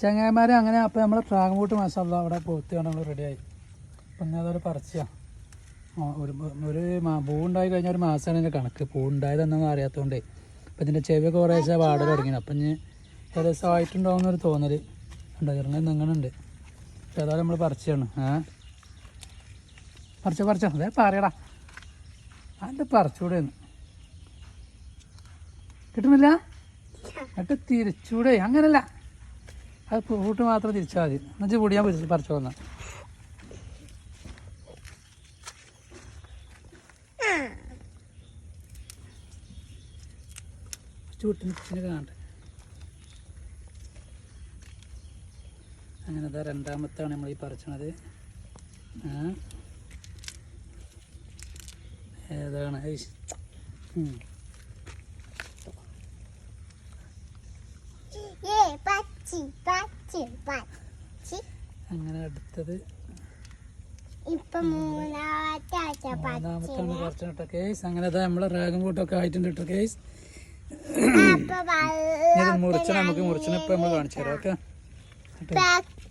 ചങ്ങായിമാരെ അങ്ങനെ അപ്പോൾ നമ്മൾ ഡ്രാഗൺ ബൂട്ട് മസാല അവിടെ പോത്തിയാണ് നമ്മൾ റെഡിയായി അപ്പം ഞാൻ അതൊരു പറിച്ചാണ് ഒരു ഒരു പൂ ഉണ്ടായി കഴിഞ്ഞാൽ ഒരു മാസമാണ് ഇതിന്റെ കണക്ക്. പൂ ഉണ്ടായതെന്നൊന്നും അറിയാത്തതുകൊണ്ടേ അപ്പം ഇതിന്റെ ചെവിയൊക്കെ കുറേശ്ശെ വാട തുടങ്ങി അപ്പം ഇനി ഏകദേശം ആയിട്ടുണ്ടാവും എന്നൊരു തോന്നൽ ഉണ്ടോ ഇറങ്ങി നിങ്ങളുണ്ട് പക്ഷെ ഏതായാലും നമ്മൾ പറിച്ചാണ്. ഏ? പറിച്ചോ പറിച്ചോ. അതെ പറയടാ അത് പറിച്ചൂടെ കിട്ടുന്നില്ല? എന്നിട്ട് തിരിച്ചൂടെ. അങ്ങനല്ല. അത് ഫ്രൂട്ട് മാത്രം തിരിച്ചാൽ മതി. എന്നുവെച്ചാൽ പൊടിയാൻ പറ്റി പറിച്ചു വന്ന അങ്ങനെ അതാ രണ്ടാമത്താണ് നമ്മൾ ഈ പറിച്ചണത്. ഏതാണ്. ഏ അങ്ങനെ അടുത്തത് മൂന്നാമത്താണ് പറിച്ചത് കേട്ടോ. കേസ് അങ്ങനെ നമ്മളെ റാഗം കൂട്ടൊക്കെ ആയിട്ടുണ്ട് കേട്ടോ കേസ്. മുറിച്ച നമുക്ക് മുറിച്ചതിന് ഇപ്പം നമ്മൾ കാണിച്ചു തരാം ഓക്കെ?